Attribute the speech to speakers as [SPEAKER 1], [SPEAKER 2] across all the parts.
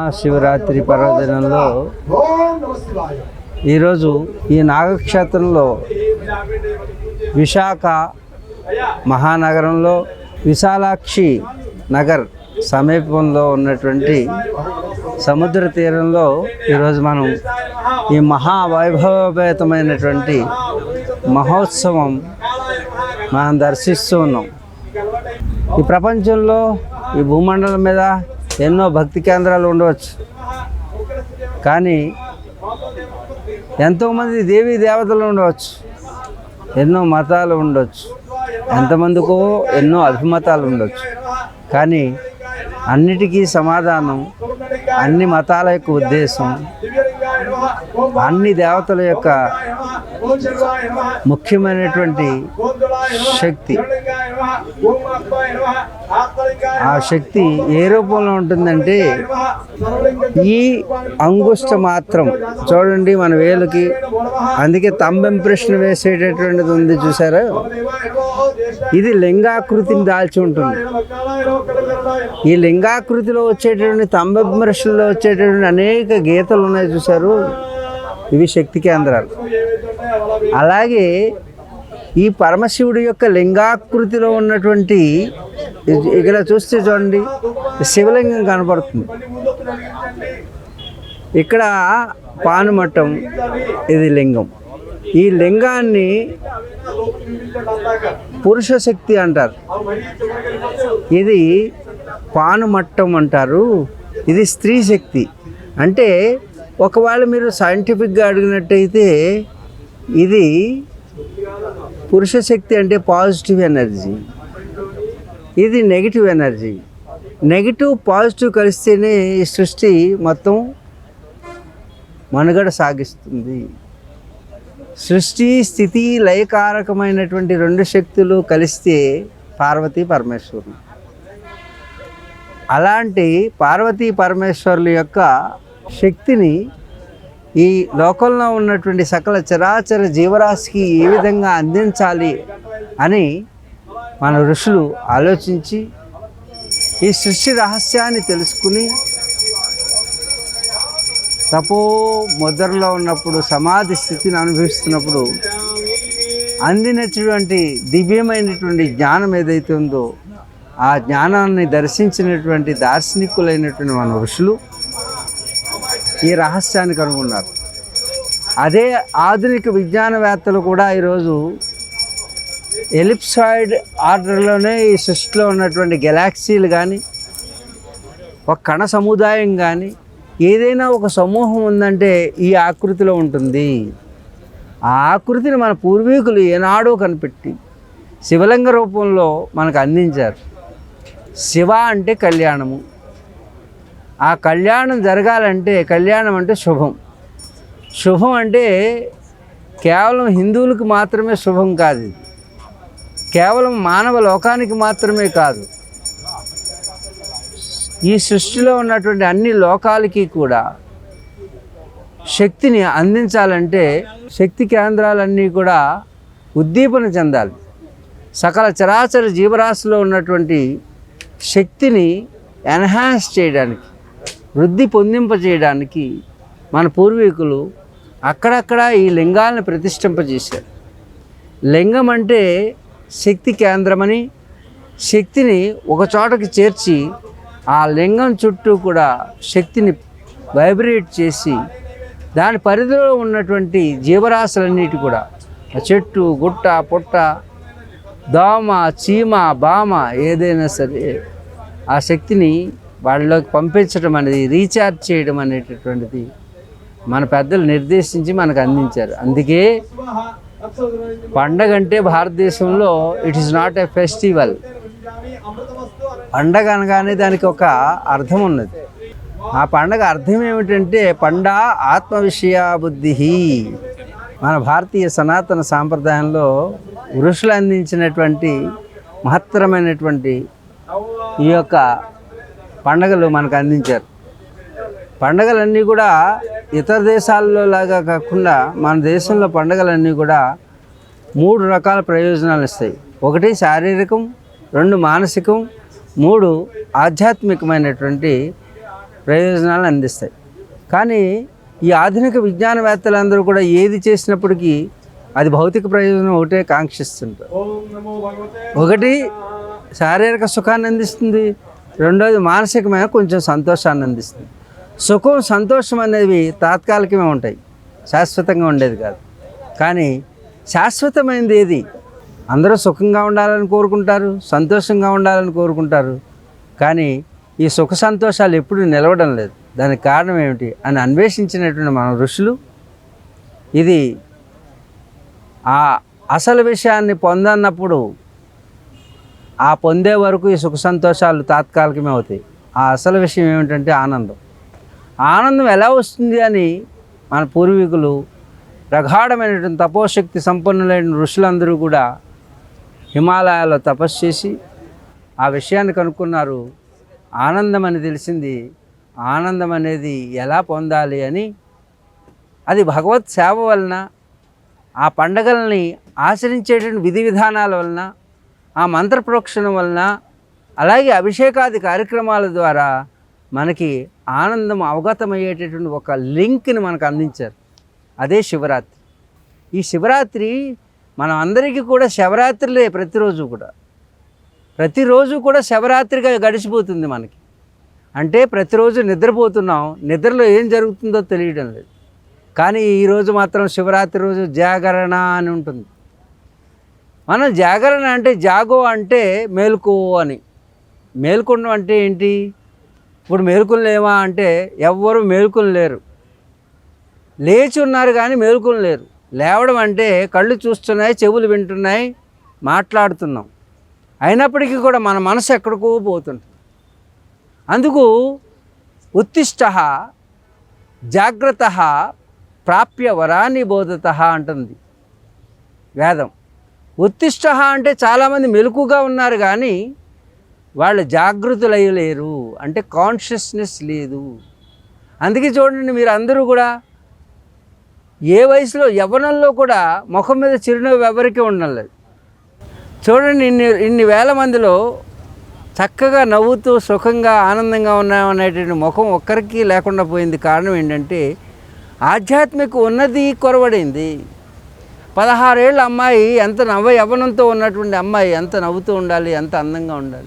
[SPEAKER 1] మహాశివరాత్రి పర్వదినంలో ఈరోజు ఈ నాగక్షేత్రంలో విశాఖ మహానగరంలో విశాలాక్షి నగర్ సమీపంలో ఉన్నటువంటి సముద్ర తీరంలో ఈరోజు మనం ఈ మహావైభవపేతమైనటువంటి మహోత్సవం మనం దర్శిస్తూ ఉన్నాం. ఈ ప్రపంచంలో ఈ భూమండలం మీద ఎన్నో భక్తి కేంద్రాలు ఉండవచ్చు. కానీ ఎంతోమంది దేవీ దేవతలు ఉండవచ్చు. ఎన్నో మతాలు ఉండొచ్చు ఎంతమందికో ఎన్నో అభిమతాలు ఉండొచ్చు కానీ అన్నిటికీ సమాధానం అన్ని మతాల యొక్క ఉద్దేశం అన్ని దేవతల యొక్క ముఖ్యమైనటువంటి శక్తి. ఆ శక్తి ఏ రూపంలో ఉంటుందంటే ఈ అంగుష్ట మాత్రం. చూడండి మన వేలుకి. అందుకే తంబ ఇంప్రెషన్ వేసేటటువంటిది ఉంది చూసారా? ఇది లింగాకృతిని దాల్చి ఉంటుంది. ఈ లింగాకృతిలో వచ్చేటటువంటి తంబ ఇంప్రెషన్లో వచ్చేటటువంటి అనేక గీతలు ఉన్నాయి చూసారు. ఇవి శక్తి కేంద్రాలు. అలాగే ఈ పరమశివుడి యొక్క లింగాకృతిలో ఉన్నటువంటి ఇక్కడ చూస్తే చూడండి శివలింగం కనపడుతుంది. ఇక్కడ పానుమట్టం ఇది లింగం. ఈ లింగాన్ని పురుష శక్తి అంటారు. ఇది పానుమట్టం అంటారు. ఇది స్త్రీ శక్తి. అంటే ఒకవేళ మీరు సైంటిఫిక్గా అడిగినట్టయితే ఇది పురుష శక్తి అంటే పాజిటివ్ ఎనర్జీ. ఇది నెగిటివ్ ఎనర్జీ. నెగిటివ్ పాజిటివ్ కలిస్తేనే ఈ సృష్టి మొత్తం మనుగడ సాగిస్తుంది. సృష్టి స్థితి లయకారకమైనటువంటి రెండు శక్తులు కలిస్తే పార్వతీ పరమేశ్వరులు అలాంటి పార్వతీ పరమేశ్వరుల యొక్క శక్తిని ఈ లోకంలో ఉన్నటువంటి సకల చరాచర జీవరాశికి ఏ విధంగా అందించాలి అని మన ఋషులు ఆలోచించి ఈ సృష్టి రహస్యాన్ని తెలుసుకుని తపో ముద్రలో ఉన్నప్పుడు సమాధి స్థితిని అనుభవిస్తున్నప్పుడు అందినటువంటి దివ్యమైనటువంటి జ్ఞానం ఏదైతే ఉందో ఆ జ్ఞానాన్ని దర్శించినటువంటి దార్శనికులైనటువంటి మన ఋషులు ఈ రహస్యాన్ని కనుగొన్నారు అదే ఆధునిక విజ్ఞానవేత్తలు కూడా ఈరోజు ఎలిప్సాయిడ్ ఆర్డర్లోనే ఈ సృష్టిలో ఉన్నటువంటి గెలాక్సీలు కానీ ఒక కణ సముదాయం కానీ ఏదైనా ఒక సమూహం ఉందంటే ఈ ఆకృతిలో ఉంటుంది. ఆ ఆకృతిని మన పూర్వీకులు ఏనాడో కనిపెట్టి శివలింగ రూపంలో మనకు అందించారు. శివ అంటే కళ్యాణము. ఆ కళ్యాణం జరగాలంటే కళ్యాణం అంటే శుభం. శుభం అంటే కేవలం హిందువులకు మాత్రమే శుభం కాదు ఇది. కేవలం మానవ లోకానికి మాత్రమే కాదు. ఈ సృష్టిలో ఉన్నటువంటి అన్ని లోకాలకి కూడా శక్తిని అందించాలంటే శక్తి కేంద్రాలన్నీ కూడా ఉద్దీపన చెందాలి. సకల చరాచర జీవరాశిలో ఉన్నటువంటి శక్తిని ఎన్హాన్స్ చేయడానికి వృద్ధి పొందింపజేయడానికి మన పూర్వీకులు అక్కడక్కడ ఈ లింగాలను ప్రతిష్ఠింపజేశారు. లింగం అంటే శక్తి కేంద్రమని శక్తిని ఒక చోటకి చేర్చి ఆ లింగం చుట్టూ కూడా శక్తిని వైబ్రేట్ చేసి దాని పరిధిలో ఉన్నటువంటి జీవరాశులన్నిటి కూడా చెట్టు గుట్ట పుట్ట దోమ చీమ బామ ఏదైనా సరే ఆ శక్తిని వాళ్ళలోకి పంపించడం అనేది రీఛార్జ్ చేయడం అనేటటువంటిది మన పెద్దలు నిర్దేశించి మనకు అందించారు. అందుకే పండగ అంటే భారతదేశంలో it is not a festival పండగ అనగానే దానికి ఒక అర్థం ఉన్నది. ఆ పండగ అర్థం ఏమిటంటే పండ ఆత్మ విషయ బుద్ధి మన భారతీయ సనాతన సాంప్రదాయంలో ఋషులు అందించినటువంటి మహత్తరమైనటువంటి ఈ యొక్క పండగలు మనకు అందించారు. పండగలన్నీ కూడా ఇతర దేశాల్లో లాగా కాకుండా మన దేశంలో పండగలన్నీ కూడా మూడు రకాల ప్రయోజనాలు ఇస్తాయి. ఒకటి శారీరకం రెండు మానసికం మూడు ఆధ్యాత్మికమైనటువంటి ప్రయోజనాలను అందిస్తాయి. కానీ ఈ ఆధునిక విజ్ఞానవేత్తలందరూ కూడా ఏది చేసినప్పటికీ అది భౌతిక ప్రయోజనం ఒకటే కాంక్షిస్తుంటారు. ఒకటి శారీరక సుఖాన్ని అందిస్తుంది రెండోది మానసికమైన కొంచెం సంతోషాన్ని అందిస్తుంది. సుఖం సంతోషం అనేవి తాత్కాలికమే ఉంటాయి. శాశ్వతంగా ఉండేది కాదు. కానీ శాశ్వతమైనది ఏది? అందరూ సుఖంగా ఉండాలని కోరుకుంటారు సంతోషంగా ఉండాలని కోరుకుంటారు. కానీ ఈ సుఖ సంతోషాలు ఎప్పుడు నిలవడం లేదు. దానికి కారణం ఏమిటి అని అన్వేషించినటువంటి మన ఋషులు ఇది ఆ అసలు విషయాన్ని పొందన్నప్పుడు ఆ పొందే వరకు ఈ సుఖ సంతోషాలు తాత్కాలికమే అవుతాయి. ఆ అసలు విషయం ఏమిటంటే ఆనందం. ఆనందం ఎలా వస్తుంది అని మన పూర్వీకులు ప్రగాఢమైనటువంటి తపోశక్తి సంపన్నులైన ఋషులందరూ కూడా హిమాలయాల్లో తపస్సు చేసి ఆ విషయాన్ని కనుక్కున్నారు. ఆనందం అని తెలిసింది. ఆనందం అనేది ఎలా పొందాలి అని? అది భగవత్ సేవ వలన ఆ పండగల్ని ఆచరించేటువంటి విధి విధానాల వలన ఆ మంత్ర ప్రోక్షణ వలన అలాగే అభిషేకాది కార్యక్రమాల ద్వారా మనకి ఆనందం అవగతమయ్యేటటువంటి ఒక లింక్ని మనకు అందించారు. అదే శివరాత్రి. ఈ శివరాత్రి మనం అందరికీ కూడా శివరాత్రిలే ప్రతిరోజు కూడా. ప్రతిరోజు కూడా శివరాత్రిగా గడిచిపోతుంది మనకి. అంటే ప్రతిరోజు నిద్రపోతున్నాం నిద్రలో ఏం జరుగుతుందో తెలియడం లేదు. కానీ ఈరోజు మాత్రం శివరాత్రి రోజు జాగరణ అని ఉంటుంది. మనం జాగరణ అంటే జాగో అంటే మేలుకో అని. మేల్కొనడం అంటే ఏంటి? ఇప్పుడు మేలుకుని లేవా అంటే ఎవ్వరు మేలుకుని లేరు. లేచి ఉన్నారు కానీ మేలుకుని లేరు. లేవడం అంటే కళ్ళు చూస్తున్నాయి చెవులు వింటున్నాయి మాట్లాడుతున్నాం. అయినప్పటికీ కూడా మన మనసు ఎక్కడికో పోతుంది. అందుకు ఉత్తిష్ట జాగ్రత్త ప్రాప్య వరాన్ని బోధత అంటుంది వేదం. ఉత్తిష్ట అంటే చాలామంది మెలకుగా ఉన్నారు కానీ వాళ్ళు జాగృతులయ్యలేరు అంటే కాన్షియస్నెస్ లేదు. అందుకే చూడండి మీరు అందరూ కూడా ఏ వయసులో యవ్వనంలో కూడా ముఖం మీద చిరునవ్వు ఎవరికీ ఉండలేదు. చూడండి ఇన్ని ఇన్ని వేల మందిలో చక్కగా నవ్వుతూ సుఖంగా ఆనందంగా ఉన్నామనేటువంటి ముఖం ఒక్కరికి లేకుండా పోయింది కారణం ఏంటంటే ఆధ్యాత్మిక ఉన్నది కొరవడింది. పదహారేళ్ళ అమ్మాయి ఎంత నవ్వ యవ్వనంతో ఉన్నటువంటి అమ్మాయి ఎంత నవ్వుతూ ఉండాలి ఎంత అందంగా ఉండాలి.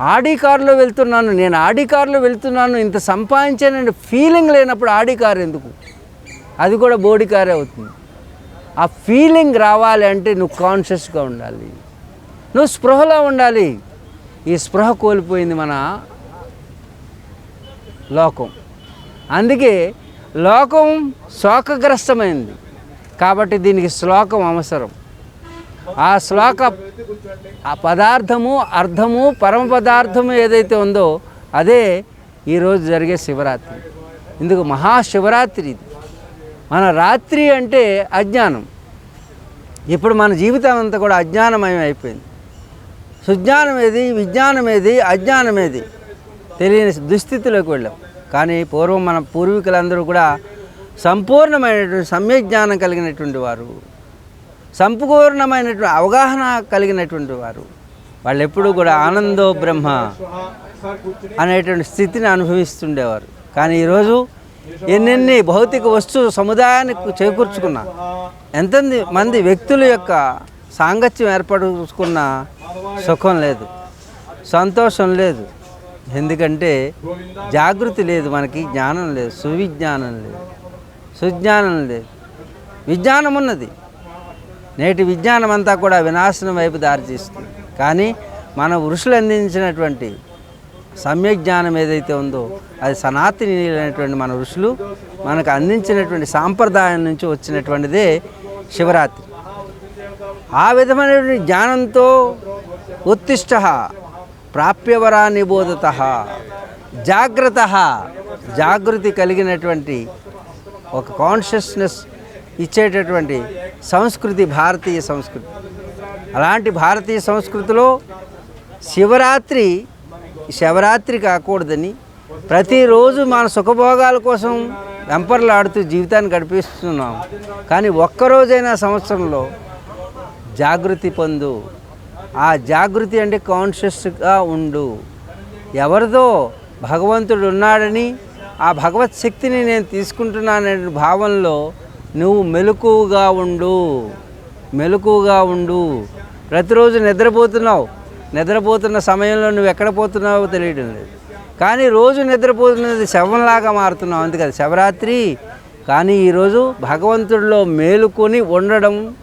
[SPEAKER 1] ఆడి కారులో వెళ్తున్నాను నేను ఆడి కారులో వెళ్తున్నాను ఇంత సంపాదించానంటే ఫీలింగ్ లేనప్పుడు ఆడి కారు ఎందుకు? అది కూడా బోడి కారే అవుతుంది. ఆ ఫీలింగ్ రావాలి అంటే నువ్వు కాన్షియస్గా ఉండాలి. నువ్వు స్పృహలో ఉండాలి. ఈ స్పృహ కోల్పోయింది మన లోకం. అందుకే లోకం శోకగ్రస్తమైంది. కాబట్టి దీనికి శ్లోకం అవసరం. ఆ శ్లోక ఆ పదార్థము అర్థము పరమ పదార్థము ఏదైతే ఉందో అదే ఈరోజు జరిగే శివరాత్రి. ఇందుకు మహాశివరాత్రి ఇది. మన రాత్రి అంటే అజ్ఞానం. ఇప్పుడు మన జీవితం అంతా కూడా అజ్ఞానమయం అయిపోయింది. సుజ్ఞానం ఏది? విజ్ఞానం ఏది? అజ్ఞానం ఏది? తెలియని దుస్థితిలోకి వెళ్ళాం. కానీ పూర్వం మన పూర్వీకులందరూ కూడా సంపూర్ణమైనటువంటి సమ్యక్ జ్ఞానం కలిగినటువంటి వారు సంపూర్ణమైనటువంటి అవగాహన కలిగినటువంటి వారు. వాళ్ళు ఎప్పుడూ కూడా ఆనందో బ్రహ్మ అనేటువంటి స్థితిని అనుభవిస్తుండేవారు. కానీ ఈరోజు ఎన్నెన్ని భౌతిక వస్తు సముదాయానికి చేకూర్చుకున్న ఎంతమంది మంది వ్యక్తుల యొక్క సాంగత్యం ఏర్పడుచుకున్న సుఖం లేదు సంతోషం లేదు. ఎందుకంటే జాగృతి లేదు మనకి జ్ఞానం లేదు సువిజ్ఞానం లేదు. సుజ్ఞానం లేదు. విజ్ఞానం ఉన్నది. నేటి విజ్ఞానం అంతా కూడా వినాశనం వైపు దారితీస్తుంది. కానీ మన ఋషులు అందించినటువంటి సమ్యక్ జ్ఞానం ఏదైతే ఉందో అది సనాతనీయులైనటువంటి మన ఋషులు మనకు అందించినటువంటి సాంప్రదాయం నుంచి వచ్చినటువంటిదే శివరాత్రి. ఆ విధమైనటువంటి జ్ఞానంతో ఉత్తిష్ట ప్రాప్యవరా నిబోధత జాగ్రత్త జాగృతి కలిగినటువంటి ఒక కాన్షియస్నెస్ ఇచ్చేటటువంటి సంస్కృతి భారతీయ సంస్కృతి. అలాంటి భారతీయ సంస్కృతిలో శివరాత్రి శివరాత్రి కాకూడదని ప్రతిరోజు మన సుఖభోగాల కోసం వెంపర్లాడుతూ జీవితాన్ని గడిపిస్తున్నాం. కానీ ఒక్కరోజైనా సంవత్సరంలో జాగృతి పొందు. ఆ జాగృతి అంటే కాన్షియస్గా ఉండు. ఎవరిదో భగవంతుడు ఉన్నాడని ఆ భగవత్ శక్తిని నేను తీసుకుంటున్నాననే భావంలో నువ్వు మెలకుగా ఉండు. మెలకుగా ఉండు. ప్రతిరోజు నిద్రపోతున్నావు. నిద్రపోతున్న సమయంలో నువ్వు ఎక్కడ పోతున్నావో తెలియడం లేదు. కానీ రోజు నిద్రపోతున్నది శవంలాగా మారుతున్నావు. అందుకని శివరాత్రి. కానీ ఈరోజు భగవంతుడిలో మేలుకొని ఉండడం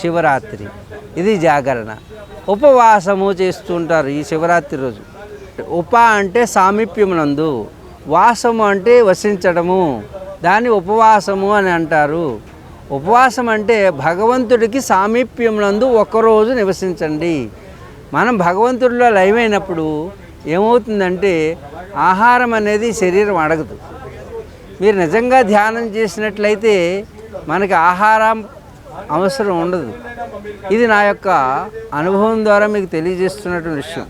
[SPEAKER 1] శివరాత్రి. ఇది జాగరణ. ఉపవాసము చేస్తుంటారు ఈ శివరాత్రి రోజు. ఉప అంటే సామీప్యమునందు. వాసము అంటే వసించడము. దాన్ని ఉపవాసము అని అంటారు. ఉపవాసం అంటే భగవంతుడికి సామీప్యమునందు ఒకరోజు నివసించండి. మనం భగవంతుడిలో లయమైనప్పుడు ఏమవుతుందంటే ఆహారం అనేది శరీరం అడగదు. మీరు నిజంగా ధ్యానం చేసినట్లయితే మనకి ఆహారం అవసరం ఉండదు. ఇది నా యొక్క అనుభవం ద్వారా మీకు తెలియజేస్తున్నటువంటి విషయం.